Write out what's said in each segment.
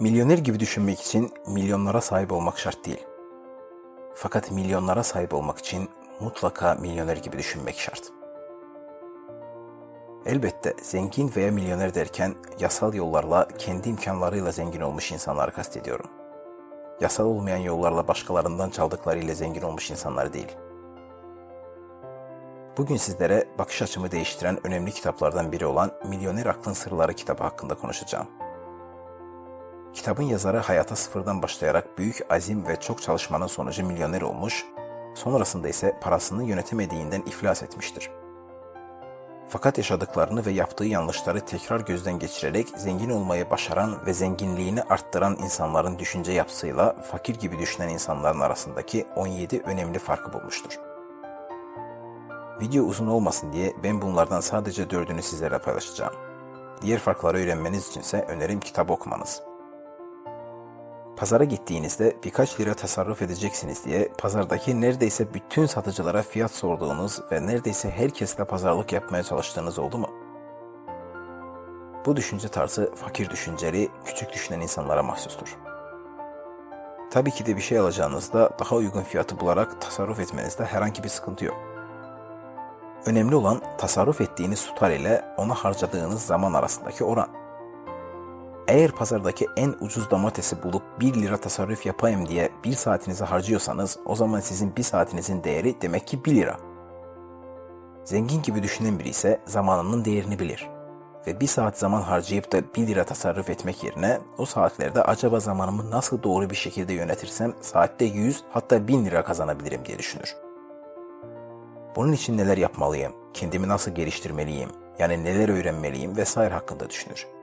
Milyoner gibi düşünmek için milyonlara sahip olmak şart değil. Fakat milyonlara sahip olmak için mutlaka milyoner gibi düşünmek şart. Elbette zengin veya milyoner derken yasal yollarla kendi imkanlarıyla zengin olmuş insanları kastediyorum. Yasal olmayan yollarla başkalarından çaldıklarıyla zengin olmuş insanlar değil. Bugün sizlere bakış açımı değiştiren önemli kitaplardan biri olan Milyoner Aklın Sırları kitabı hakkında konuşacağım. Kitabın yazarı hayata sıfırdan başlayarak büyük azim ve çok çalışmanın sonucu milyoner olmuş, sonrasında ise parasını yönetemediğinden iflas etmiştir. Fakat yaşadıklarını ve yaptığı yanlışları tekrar gözden geçirerek zengin olmayı başaran ve zenginliğini arttıran insanların düşünce yapısıyla fakir gibi düşünen insanların arasındaki 17 önemli farkı bulmuştur. Video uzun olmasın diye ben bunlardan sadece dördünü sizlerle paylaşacağım. Diğer farkları öğrenmeniz içinse önerim kitap okumanız. Pazara gittiğinizde birkaç lira tasarruf edeceksiniz diye pazardaki neredeyse bütün satıcılara fiyat sorduğunuz ve neredeyse herkesle pazarlık yapmaya çalıştığınız oldu mu? Bu düşünce tarzı fakir düşünceli, küçük düşünen insanlara mahsustur. Tabii ki de bir şey alacağınızda daha uygun fiyatı bularak tasarruf etmenizde herhangi bir sıkıntı yok. Önemli olan tasarruf ettiğiniz tutar ile ona harcadığınız zaman arasındaki oran. Eğer pazardaki en ucuz domatesi bulup 1 lira tasarruf yapayım diye 1 saatinizi harcıyorsanız o zaman sizin 1 saatinizin değeri demek ki 1 lira. Zengin gibi düşünen biri ise zamanının değerini bilir. Ve 1 saat zaman harcayıp da 1 lira tasarruf etmek yerine o saatlerde acaba zamanımı nasıl doğru bir şekilde yönetirsem saatte 100 hatta 1000 lira kazanabilirim diye düşünür. Bunun için neler yapmalıyım, kendimi nasıl geliştirmeliyim, yani neler öğrenmeliyim vesaire hakkında düşünür.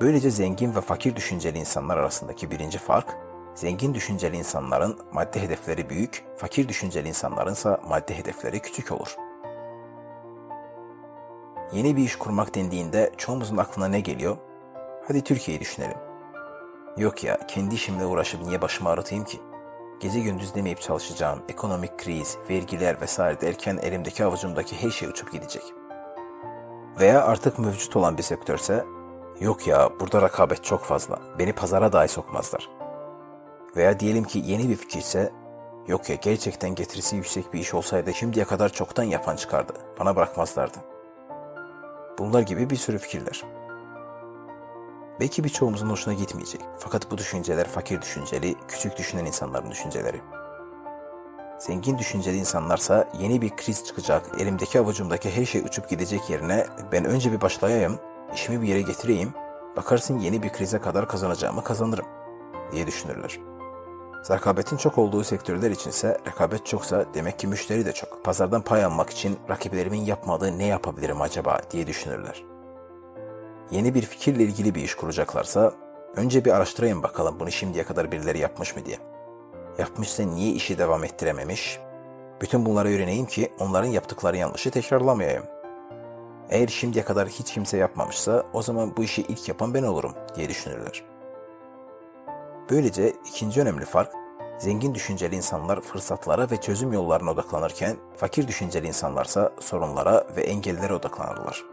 Böylece zengin ve fakir düşünceli insanlar arasındaki birinci fark, zengin düşünceli insanların maddi hedefleri büyük, fakir düşünceli insanların ise maddi hedefleri küçük olur. Yeni bir iş kurmak dendiğinde çoğumuzun aklına ne geliyor? Hadi Türkiye'yi düşünelim. Yok ya, kendi işimle uğraşıp niye başımı ağrıtayım ki? Gece gündüz demeyip çalışacağım, ekonomik kriz, vergiler vesaire derken elimdeki avucumdaki her şey uçup gidecek. Veya artık mevcut olan bir sektörse, yok ya burada rekabet çok fazla, beni pazara dahi sokmazlar. Veya diyelim ki yeni bir fikirse, yok ya gerçekten getirisi yüksek bir iş olsaydı şimdiye kadar çoktan yapan çıkardı, bana bırakmazlardı. Bunlar gibi bir sürü fikirler. Belki birçoğumuzun hoşuna gitmeyecek. Fakat bu düşünceler fakir düşünceli, küçük düşünen insanların düşünceleri. Zengin düşünceli insanlarsa yeni bir kriz çıkacak, elimdeki avucumdaki her şey uçup gidecek yerine ben önce bir başlayayım, işimi bir yere getireyim, bakarsın yeni bir krize kadar kazanacağımı kazanırım diye düşünürler. Rekabetin çok olduğu sektörler içinse rekabet çoksa demek ki müşteri de çok. Pazardan pay almak için rakiplerimin yapmadığı ne yapabilirim acaba diye düşünürler yeni bir fikirle ilgili bir iş kuracaklarsa önce bir araştırayım bakalım bunu şimdiye kadar birileri yapmış mı diye. Yapmışsa niye işi devam ettirememiş? Bütün bunları öğreneyim ki onların yaptıkları yanlışı tekrarlamayayım. Eğer şimdiye kadar hiç kimse yapmamışsa o zaman bu işi ilk yapan ben olurum diye düşünürler. Böylece ikinci önemli fark zengin düşünceli insanlar fırsatlara ve çözüm yollarına odaklanırken fakir düşünceli insanlarsa sorunlara ve engellere odaklanırlar.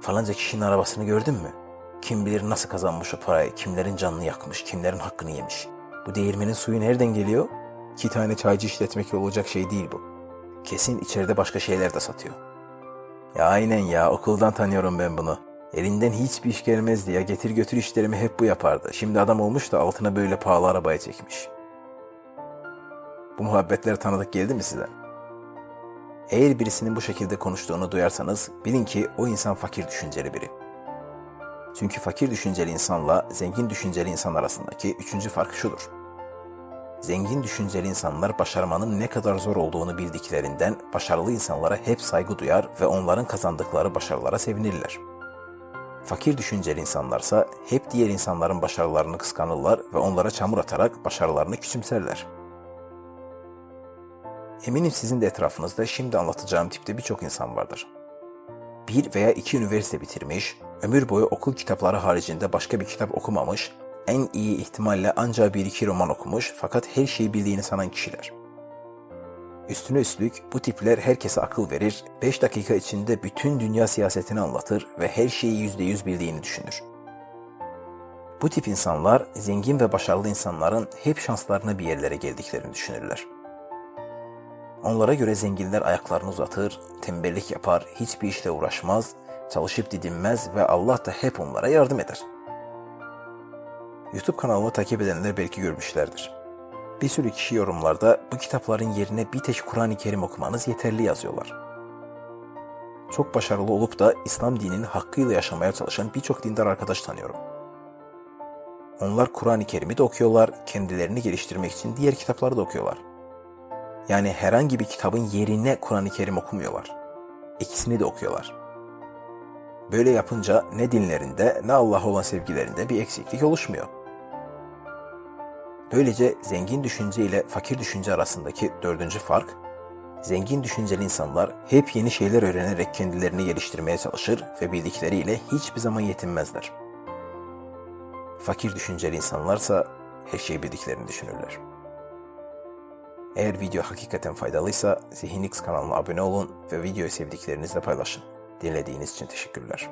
Falanca kişinin arabasını gördün mü? Kim bilir nasıl kazanmış o parayı, kimlerin canını yakmış, kimlerin hakkını yemiş. Bu değirmenin suyu nereden geliyor? İki tane çaycı işletmek olacak şey değil bu. Kesin içeride başka şeyler de satıyor. Ya aynen ya okuldan tanıyorum ben bunu. Elinden hiçbir iş gelmezdi ya getir götür işlerimi hep bu yapardı. Şimdi adam olmuş da altına böyle pahalı arabaya çekmiş. Bu muhabbetler tanıdık geldi mi size? Eğer birisinin bu şekilde konuştuğunu duyarsanız bilin ki o insan fakir düşünceli biri. Çünkü fakir düşünceli insanla zengin düşünceli insan arasındaki üçüncü fark şudur. Zengin düşünceli insanlar başarmanın ne kadar zor olduğunu bildiklerinden başarılı insanlara hep saygı duyar ve onların kazandıkları başarılara sevinirler. Fakir düşünceli insanlarsa hep diğer insanların başarılarını kıskanırlar ve onlara çamur atarak başarılarını küçümserler. Eminim sizin de etrafınızda şimdi anlatacağım tipte birçok insan vardır. Bir veya iki üniversite bitirmiş, ömür boyu okul kitapları haricinde başka bir kitap okumamış, en iyi ihtimalle ancak bir iki roman okumuş fakat her şeyi bildiğini sanan kişiler. Üstüne üstlük bu tipler herkese akıl verir, 5 dakika içinde bütün dünya siyasetini anlatır ve her şeyi %100 bildiğini düşünür. Bu tip insanlar zengin ve başarılı insanların hep şanslarına bir yerlere geldiklerini düşünürler. Onlara göre zenginler ayaklarını uzatır, tembellik yapar, hiçbir işle uğraşmaz, çalışıp didinmez ve Allah da hep onlara yardım eder. YouTube kanalımı takip edenler belki görmüşlerdir. Bir sürü kişi yorumlarda bu kitapların yerine bir tek Kur'an-ı Kerim okumanız yeterli yazıyorlar. Çok başarılı olup da İslam dinini hakkıyla yaşamaya çalışan birçok dindar arkadaş tanıyorum. Onlar Kur'an-ı Kerim'i de okuyorlar, kendilerini geliştirmek için diğer kitapları da okuyorlar. Yani herhangi bir kitabın yerine Kur'an-ı Kerim okumuyorlar. İkisini de okuyorlar. Böyle yapınca ne dinlerinde ne Allah'a olan sevgilerinde bir eksiklik oluşmuyor. Böylece zengin düşünce ile fakir düşünce arasındaki dördüncü fark, zengin düşünceli insanlar hep yeni şeyler öğrenerek kendilerini geliştirmeye çalışır ve bildikleriyle hiçbir zaman yetinmezler. Fakir düşünceli insanlarsa her şeyi bildiklerini düşünürler. Eğer video hakikaten faydalıysa Zihinix kanalına abone olun ve videoyu sevdiklerinizle paylaşın. Dinlediğiniz için teşekkürler.